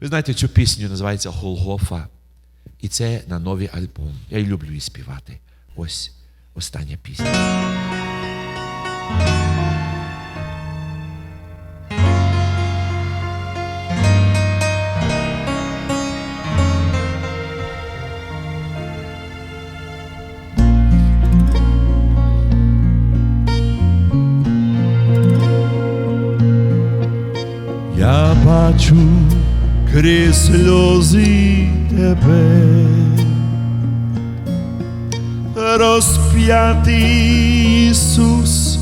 Ви знаєте, цю пісню називається Голгофа. І це на новий альбом. Я й люблю її співати. Ось остання пісня. Я бачу крізь сльози тебе, розп'ятий Ісус,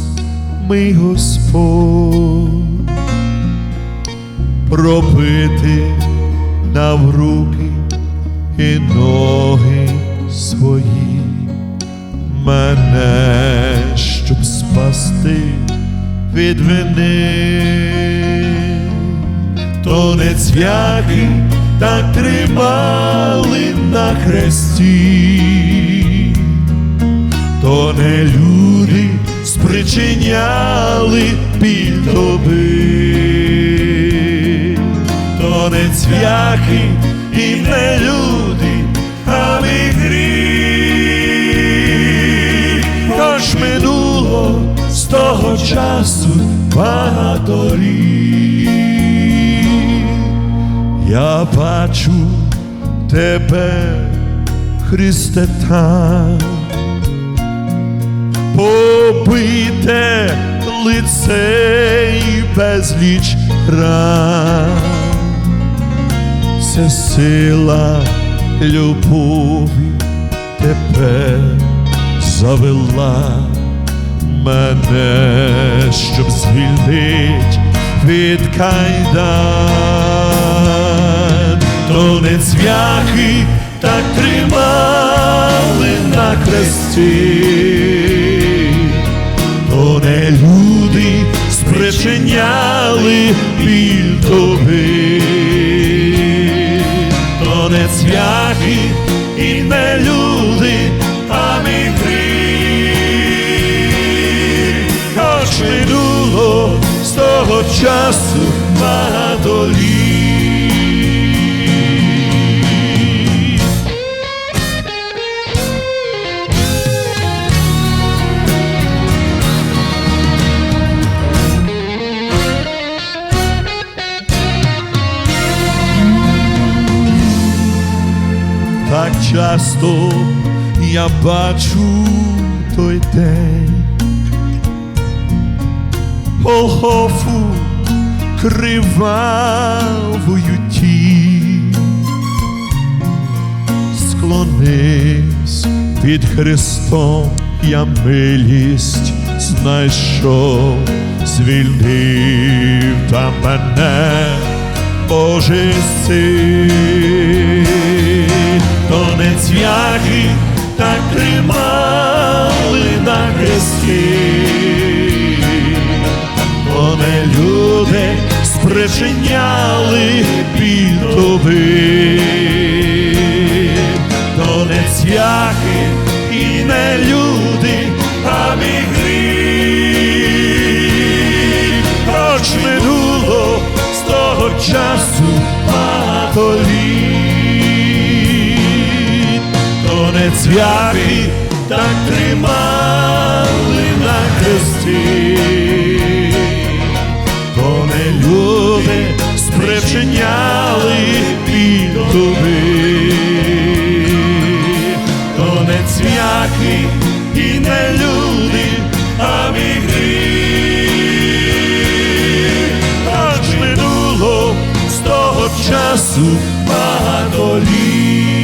мій Господь, пробити навруки і ноги свої, мене, щоб спасти від вини не цвяхи так тримали на хресті, то не люди спричиняли тобі, то не цвяхи і не люди, а ми гріх, Тож минуло з того часу багато літ. Я бачу тебе, Христе, там, побите лице і безліч ран. Це сила любові тебе завела мене, щоб звільнить від кайдан, не цвяхи так тримали на хресті, то не люди спричиняли біль тобі, то не цвяхи і не люди, а ми гріх, хоч минуло з того часу багато літ. Часто я бачу той день, Голгофу кривавою тінь, склонився під Христом, я милість знайшов, звільнив там мене, Божий син, цвяхи так тримали на хресті, то не люди спричиняли біль тобі, то не цвяхи і не люди, то так тримали на хресті, то не люди спричиняли тобі, то не цвяхи і не люди, а гріх, аж минуло з того часу багато літ.